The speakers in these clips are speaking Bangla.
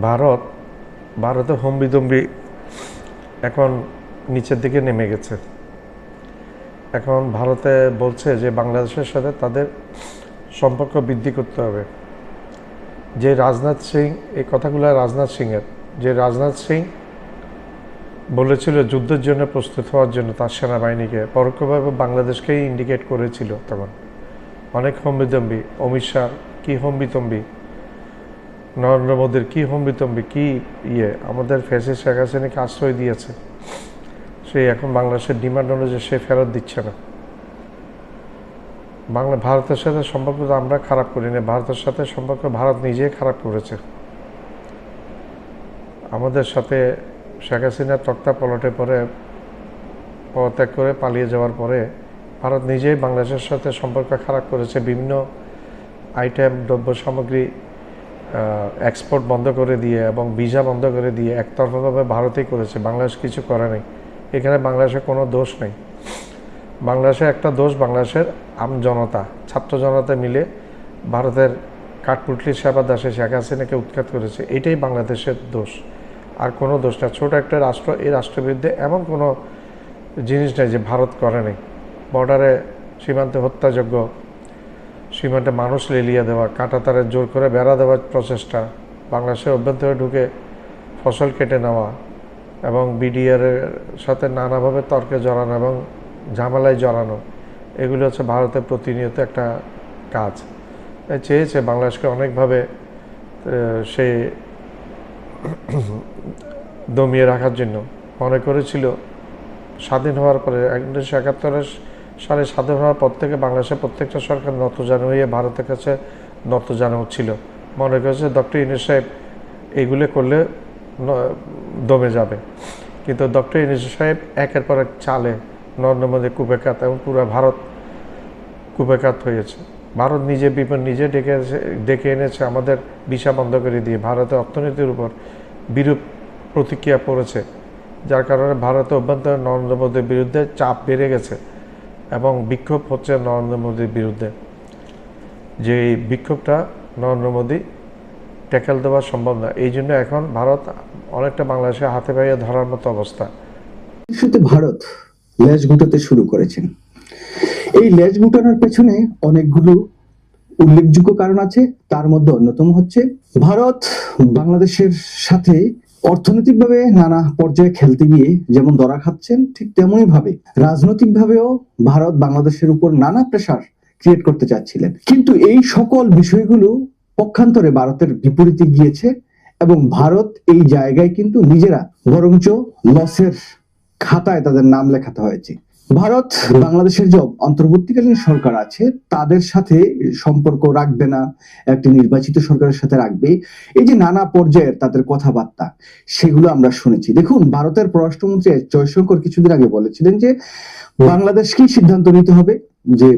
ভারত, ভারতে হম্বিতম্বি এখন নিচের দিকে নেমে গেছে। এখন ভারতে বলছে যে বাংলাদেশের সাথে তাদের সম্পর্ক বৃদ্ধি করতে হবে। যে রাজনাথ সিং, এই কথাগুলো রাজনাথ সিংয়ের। যে রাজনাথ সিং বলেছিল যুদ্ধের জন্য প্রস্তুত হওয়ার জন্য তার সেনাবাহিনীকে, পরোক্ষভাবে বাংলাদেশকেই ইন্ডিকেট করেছিল তখন। অনেক হম্বিতম্বি অমিত শাহ, কী হম্বিতম্বি নরেন্দ্র মোদীর কী হম্বিতম্বি, কী ইয়ে আমাদের ফেসে শেখ হাসিনাকে আশ্রয় দিয়েছে। সে এখন বাংলাদেশের ডিমান্ড অনুযায়ী সে ফেরত দিচ্ছে না। বাংলা, ভারতের সাথে সম্পর্ক তো আমরা খারাপ করি না, ভারতের সাথে সম্পর্ক ভারত নিজেই খারাপ করেছে। আমাদের সাথে শেখ হাসিনা তক্তা পলটে পরে, পদত্যাগ করে পালিয়ে যাওয়ার পরে, ভারত নিজেই বাংলাদেশের সাথে সম্পর্ক খারাপ করেছে। বিভিন্ন আইটেম দ্রব্য সামগ্রী এক্সপোর্ট বন্ধ করে দিয়ে এবং ভিসা বন্ধ করে দিয়ে একতরফাভাবে ভারতেই করেছে। বাংলাদেশ কিছু করে নাই। এখানে বাংলাদেশের কোনো দোষ নেই। বাংলাদেশের একটা দোষ, বাংলাদেশের আম জনতা, ছাত্র জনতা মিলে ভারতের কাঠপুটলি সেবা দাসে শেখ হাসিনাকে উৎখাত করেছে। এটাই বাংলাদেশের দোষ। আর কোনো দোষ না। ছোট একটা রাষ্ট্র, এই রাষ্ট্রের বিরুদ্ধে এমন কোনো জিনিস নেই যে ভারত করে নেই। বর্ডারে সীমান্তে হত্যাযোগ্য সীমান্তে মানুষ লেলিয়ে দেওয়া, কাঁটাতারে জোর করে বেড়া দেওয়ার প্রচেষ্টা, বাংলাদেশের অভ্যন্তরে ঢুকে ফসল কেটে নেওয়া এবং বিডিআর সাথে নানাভাবে তর্কে জড়ানো এবং ঝামেলায় জড়ানো, এগুলো হচ্ছে ভারতের প্রতিনিয়ত একটা কাজ। চেয়েছে বাংলাদেশকে অনেকভাবে সে দমিয়ে রাখার জন্য। মনে করেছিল, স্বাধীন হওয়ার পরে উনিশশো একাত্তরের সালে স্বাধীন হওয়ার পর থেকে বাংলাদেশের প্রত্যেকটা সরকার নতজানু হয়ে ভারতের কাছে নতজানু ছিল। মনে করেছে ডক্টর ইউনুস সাহেব এইগুলো করলে দমে যাবে। কিন্তু ডক্টর ইউনুস সাহেব একের পর এক চালে নরেন্দ্র মোদী কুপেকাত এবং পুরো ভারত কুপেকাত হয়েছে। ভারত নিজে বিপদ নিজে ডেকে ডেকে এনেছে আমাদের ভিসা বন্ধ করে দিয়ে। ভারতের অর্থনীতির উপর বিরূপ প্রতিক্রিয়া পড়েছে। যার কারণে ভারতের অভ্যন্তরে নরেন্দ্র মোদীর বিরুদ্ধে চাপ বেড়ে গেছে। এবং বিক্ষোভ হচ্ছে নরেন্দ্র মোদীর বিরুদ্ধে। যে বিক্ষোভটা নরেন্দ্র মোদী ট্যাকেল দেওয়া সম্ভব না। এই জন্য এখন ভারত অনেকটা বাংলাদেশের হাতে পাইয়ে ধরার মতো অবস্থা। শুধু ভারত লেজ গুটাতে শুরু করেছেন এই লেজ গুটানোর পেছনে অনেকগুলো উল্লেখযোগ্য কারণ আছে। তার মধ্যে অন্যতম হচ্ছে, ভারত বাংলাদেশের সাথে অর্থনৈতিকভাবে নানা পর্যায়ে খেলতে গিয়ে যেমন দরা খাচ্ছেন, ঠিক তেমনই ভাবে রাজনৈতিক ভাবেও ভারত বাংলাদেশের উপর নানা প্রেশার ক্রিয়েট করতে চাচ্ছিলেন। কিন্তু এই সকল বিষয়গুলো পক্ষান্তরে ভারতের বিপরীতে গিয়েছে এবং ভারত এই জায়গায় কিন্তু নিজেরা বরঞ্চ লসের খাতায় তাদের নাম লেখাতে হয়েছে। ভারত, বাংলাদেশের যে অন্তর্বর্তীকালীন সরকার আছে, তাদের সাথে সম্পর্ক রাখবে না, একটি নির্বাচিত সরকারের সাথে রাখবে। এই যে নানা পর্যায়ের তাদের কথাবার্তা, সেগুলো আমরা শুনেছি। দেখুন, ভারতের পররাষ্ট্রমন্ত্রী এস জয়শঙ্কর কিছুদিন আগে বলেছিলেন যে, বাংলাদেশকেই সিদ্ধান্ত নিতে হবে যে,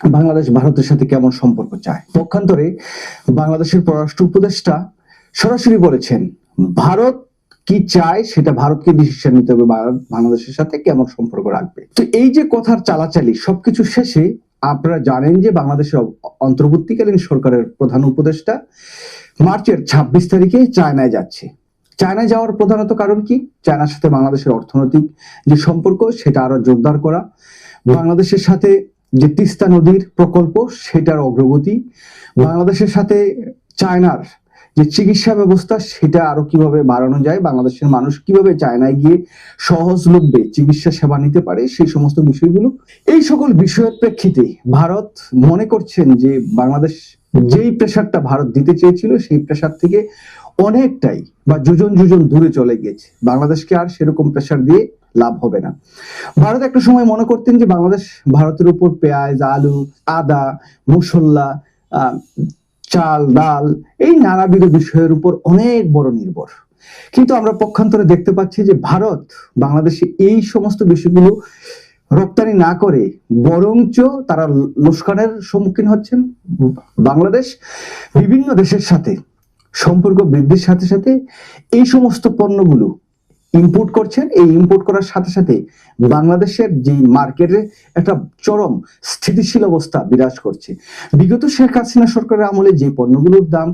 বাংলাদেশ ভারতের সাথে কেমন সম্পর্ক চায়। পক্ষান্তরে বাংলাদেশের পররাষ্ট্র উপদেষ্টা সরাসরি বলেছেন, ভারত কি চায় সেটা ভারতকে ডিসিশন নিতে হবে বাংলাদেশের সাথে কেমন সম্পর্ক রাখবে। তো এই যে কথার চালাচালি, সবকিছু শেষে আপনারা জানেন যে বাংলাদেশের অন্তর্বর্তীকালীন সরকারের প্রধান উপদেষ্টা মার্চের ছাব্বিশ তারিখে চায়নায় যাচ্ছে। চায়নায় যাওয়ার প্রধানত কারণ কি? চায়নার সাথে বাংলাদেশের অর্থনৈতিক যে সম্পর্ক, সেটা আরও জোরদার করা। বাংলাদেশের সাথে যে তিস্তা নদীর প্রকল্প, সেটার অগ্রগতি। বাংলাদেশের সাথে চায়নার যে চিকিৎসা ব্যবস্থা সেটা আরও কীভাবে বাড়ানো যায় বাংলাদেশের মানুষ কীভাবে চায়নায় গিয়ে সহজলভ্যে চিকিৎসা সেবা নিতে পারে সেই সমস্ত বিষয়গুলো এই সকল বিষয়ের প্রেক্ষিতে ভারত মনে করছেন যে বাংলাদেশ যেই প্রেশারটা ভারত দিতে চেয়েছিল সেই প্রেশার থেকে অনেকটাই বা যোজন যোজন দূরে চলে গিয়েছে। বাংলাদেশকে আর সেরকম প্রেশার দিয়ে লাভ হবে না। ভারত একটা সময় মনে করতেন যে বাংলাদেশ ভারতের উপর পেঁয়াজ আলু আদা মসল্লা আহ, চাল, ডাল, এই নানাবিধ বিষয়ের উপর অনেক বড় নির্ভর। কিন্তু আমরা পক্ষান্তরে দেখতে পাচ্ছি যে ভারত, বাংলাদেশে এই সমস্ত বিষয়গুলো রপ্তানি না করে, বরঞ্চ তারা লোসকানের সম্মুখীন হচ্ছেন। বাংলাদেশ বিভিন্ন দেশের সাথে সম্পর্ক বৃদ্ধির সাথে সাথে এই সমস্ত পণ্যগুলো ইম্পোর্ট করছেন, এই ইম্পোর্ট করার সাথে সাথে বাংলাদেশের যে মার্কেটে একটা চরম স্থিতিশীল অবস্থা বিরাজ করছে। বিগত শেখ হাসিনা সরকারের আমলে যে পণ্যগুলোর দাম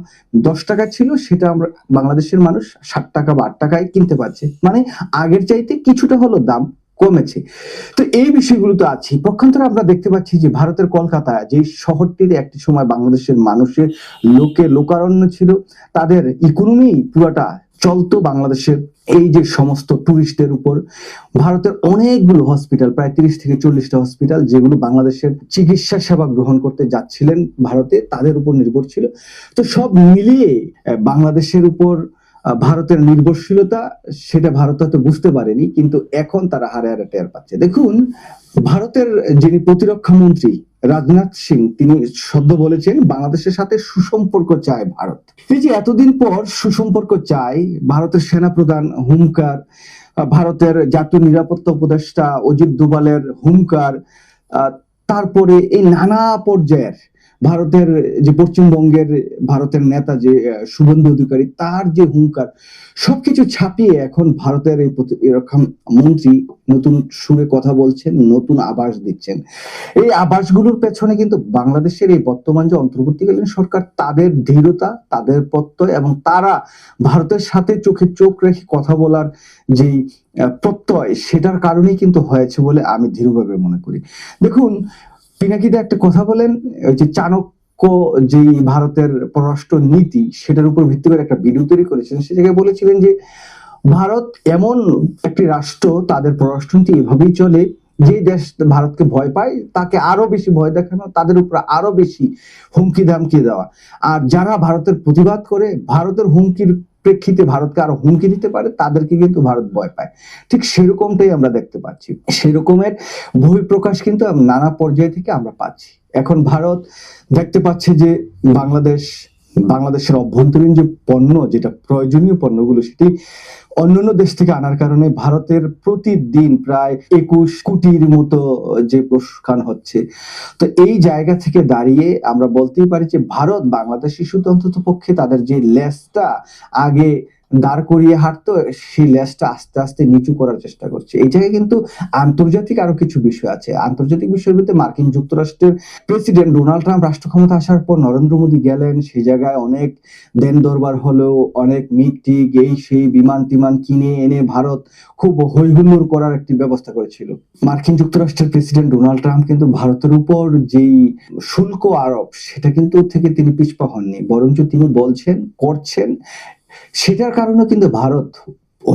দশ টাকা ছিল, সেটা আমরা বাংলাদেশের মানুষ ষাট টাকা বা আট টাকায় কিনতে পারছে। মানে আগের চাইতে কিছুটা হলো দাম কমেছে। তো এই বিষয়গুলো তো আছে। পক্ষান্তরে আমরা দেখতে পাচ্ছি যে ভারতের কলকাতা যে শহরটিতে একটি সময় বাংলাদেশের মানুষের লোকে লোকারণ্য ছিল, তাদের ইকোনমি পুরাটা চলতো বাংলাদেশের এই যে সমস্ত টুরিস্টদের উপর। ভারতের অনেকগুলো হসপিটাল প্রায় তিরিশ থেকে চল্লিশটা হসপিটাল যেগুলো বাংলাদেশের চিকিৎসা সেবা গ্রহণ করতে যাচ্ছিলেন ভারতে, তাদের উপর নির্ভর ছিল তো সব মিলিয়ে বাংলাদেশের উপর ভারতের নির্ভরশীলতা সেটা ভারত হয়তো বুঝতে পারেনি কিন্তু এখন তারা হারে হারে টের পাচ্ছে। দেখুন ভারতের যিনি প্রতিরক্ষা মন্ত্রী রাজনাথ সিং তিনি সদ্য বলেছেন বাংলাদেশের সাথে সুসম্পর্ক চায় ভারত। এই যে এতদিন পর সুসম্পর্ক চায় ভারতের সেনা প্রধান আহ, ভারতের জাতীয় নিরাপত্তা উপদেষ্টা অজিত দুবালের হুঙ্কার আহ, তারপরে এই নানা পর্যায়ের ভারতের যে পশ্চিমবঙ্গের ভারতের নেতা যে শুভেন্দু অধিকারী তার যে হুঙ্কার সবকিছু ছাপিয়ে এখন ভারতের এই প্রতিরক্ষা মন্ত্রী নতুন সুরে কথা বলছেন নতুন আবাস দিচ্ছেন। এই আবাসগুলোর পেছনে কিন্তু বাংলাদেশের এই বর্তমান যে অন্তর্বর্তীকালীন সরকার তাদের দৃঢ়তা তাদের প্রত্যয় এবং তারা ভারতের সাথে চোখে চোখ রেখে কথা বলার আহ, প্রত্যয় সেটার কারণেই কিন্তু হয়েছে বলে আমি দৃঢ়ভাবে মনে করি। দেখুন পিনাকিদা একটা কথা বলেন, ওই যে চাণক্য যে ভারতের পররাষ্ট্র নীতি সেটার উপর ভিত্তি করে একটা ভিডিও তৈরি করেছেন, সে জায়গায় বলেছিলেন যে ভারত এমন একটি রাষ্ট্র, তাদের পররাষ্ট্রনীতি এভাবেই চলে যে দেশ ভারতকে ভয় পায়, তাকে আরও বেশি ভয় দেখানো, তাদের উপর আরও বেশি হুমকি ধামকি দেওয়া। আর যারা ভারতের প্রতিবাদ করে, ভারতের হুমকির প্রেক্ষিতে ভারতকে আরও হুমকি দিতে পারে, তাদেরকে কিন্তু ভারত ভয় পায়। ঠিক সেরকমটাই আমরা দেখতে পাচ্ছি। সেরকমের বহিঃপ্রকাশ কিন্তু নানা পর্যায় থেকে আমরা পাচ্ছি। এখন ভারত দেখতে পাচ্ছে যে বাংলাদেশ, বাংলাদেশের অভ্যন্তরীণ যে পণ্য, যেটা প্রয়োজনীয় পণ্যগুলো, সেটি অন্যান্য দেশ থেকে আনার কারণে ভারতের প্রতিদিন প্রায় একুশ কোটির মতো যে প্রস্থান হচ্ছে। তো এই জায়গা থেকে দাঁড়িয়ে আমরা বলতেই পারি যে ভারত বাংলাদেশ শিশু অন্তত পক্ষে তাদের যে লেসটা আগে দাঁড় করিয়ে হাঁটতো, সেই লেসটা আস্তে আস্তে নিচু করার চেষ্টা করছে। এই জায়গায় কিন্তু আন্তর্জাতিক আরও কিছু বিষয় আছে। আন্তর্জাতিক বিষয়ের মধ্যে মার্কিন যুক্তরাষ্ট্রের প্রেসিডেন্ট ডোনাল্ড ট্রাম্প রাষ্ট্র ক্ষমতা আসার পর নরেন্দ্র মোদী গেলেন। সেই জায়গায় অনেক দেন দরবার হলেও অনেক মিগ টিক এই সেই বিমান টিমান কিনে এনে ভারত খুব হৈহুল্লোড় করার একটি ব্যবস্থা করেছিল। মার্কিন যুক্তরাষ্ট্রের প্রেসিডেন্ট ডোনাল্ড ট্রাম্প কিন্তু ভারতের উপর যেই শুল্ক আরোপ, সেটা কিন্তু থেকে তিনি পিছপা হননি। বরঞ্চ তিনি বলছেন, করছেন সেটার কারণে কিন্তু ভারত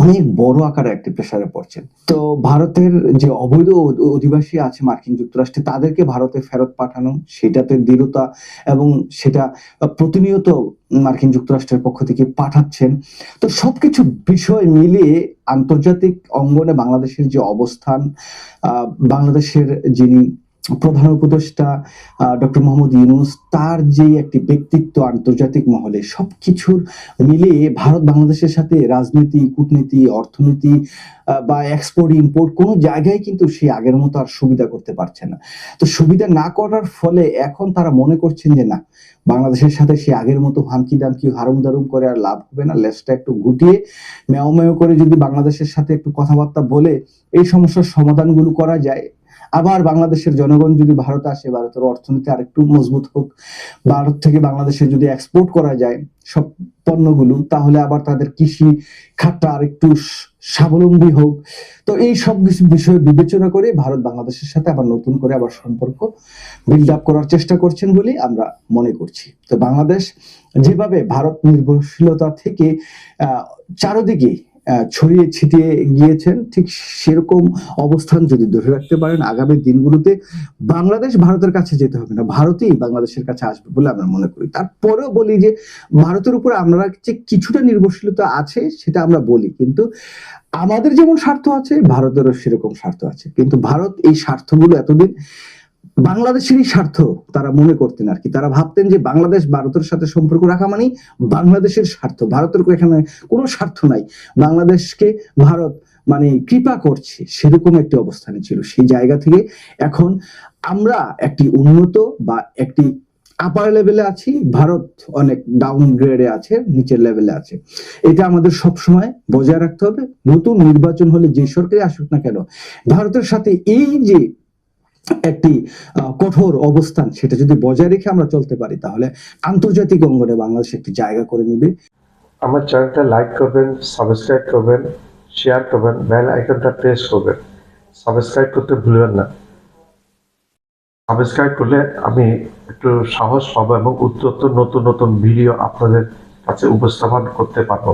অনেক বড় আকারে একটি প্রেসারে পড়ছেন তো ভারতের যে অবৈধ অধিবাসী আছে মার্কিন যুক্তরাষ্ট্রে, তাদেরকে ভারতে ফেরত পাঠানো, সেটাতে দৃঢ়তা এবং সেটা প্রতিনিয়ত মার্কিন যুক্তরাষ্ট্রের পক্ষ থেকে পাঠাচ্ছেন। তো সবকিছু বিষয় মিলিয়ে আন্তর্জাতিক অঙ্গনে বাংলাদেশের যে অবস্থান বাংলাদেশের যিনি প্রধান উপদেষ্টা ডক্টর মোহাম্মদ ইউনুস, তার যে একটি ব্যক্তিত্ব আন্তর্জাতিক মহলে সবকিছুর মিলিয়ে ভারত বাংলাদেশের সাথে রাজনীতি, কূটনীতি, অর্থনীতি বা এক্সপোর্ট ইম্পোর্ট কোনো জায়গায় কিন্তু সে আগের মতো আর সুবিধা করতে পারছে না। তো সুবিধা না করার ফলে এখন তারা মনে করছেন যে না, বাংলাদেশের সাথে সে আগের মতো হামকি দামকি, হারুম দারুম করে আর লাভ হবে না লেসটা একটু গুটিয়ে মেয় মেয় করে যদি বাংলাদেশের সাথে একটু কথাবার্তা বলে এই সমস্যার সমাধানগুলো করা যায় আবার বাংলাদেশের জনগণ যদি ভারত আসে ভারতের অর্থনীতি আরেকটু মজবুত হোক ভারত থেকে বাংলাদেশে যদি এক্সপোর্ট করা যায় সব পণ্যগুলো তাহলে আবার তাদের কৃষি খাতটা আরেকটু স্বাবলম্বী হোক। তো এই সব কিছু বিষয় বিবেচনা করে ভারত বাংলাদেশের সাথে আবার নতুন করে আবার সম্পর্ক বিল্ড আপ করার চেষ্টা করছেন বলে আমরা মনে করছি। তো বাংলাদেশ যেভাবে ভারত নির্ভরশীলতা থেকে আহ, চারদিকে ছড়িয়ে ছিটিয়ে গিয়েছেন, ঠিক সেরকম অবস্থান যদি ধরে রাখতে পারেন, আগামী দিনগুলোতে বাংলাদেশ ভারতের কাছে যেতে হবে না, ভারতেই বাংলাদেশের কাছে আসবে বলে আমরা মনে করি। তারপরেও বলি যে, ভারতের উপর আমরা যে কিছুটা নির্ভরশীলতা আছে, সেটা আমরা বলি, কিন্তু আমাদের যেমন স্বার্থ আছে, ভারতেরও সেরকম স্বার্থ আছে। কিন্তু ভারত এই স্বার্থগুলো এতদিন বাংলাদেশেরই স্বার্থ তারা মনে করতেন আর কি। তারা ভাবতেন যে বাংলাদেশ ভারতের সাথে সম্পর্ক রাখা মানেই বাংলাদেশের স্বার্থ। ভারতের এখানে কোনো স্বার্থ নাই। বাংলাদেশকে ভারত মানে কৃপা করছে, সেরকম একটি অবস্থানে ছিল। সেই জায়গা থেকে এখন আমরা একটি উন্নত বা একটি আপার লেভেলে আছি। ভারত অনেক ডাউন গ্রেডে আছে, নিচের লেভেলে আছে। এটা আমাদের সব সময় বজায় রাখতে হবে। নতুন নির্বাচন হলে যে সরকারি আসুক না কেন, ভারতের সাথে এই যে একটি কঠোর অবস্থান, সেটা যদি বজায় রেখে আমরা চলতে পারি, তাহলে আন্তর্জাতিক অঙ্গনে বাংলাদেশ একটি জায়গা করে নিবে। আমার চ্যানেলটা লাইক করবেন সাবস্ক্রাইব করবেন শেয়ার করবেন বেল আইকনটা প্রেস করবেন। সাবস্ক্রাইব করতে ভুলবেন না। সাবস্ক্রাইব করলে আমি একটু সাহস পাবো এবং উত্তর নতুন নতুন ভিডিও আপনাদের কাছে উপস্থাপন করতে পারব।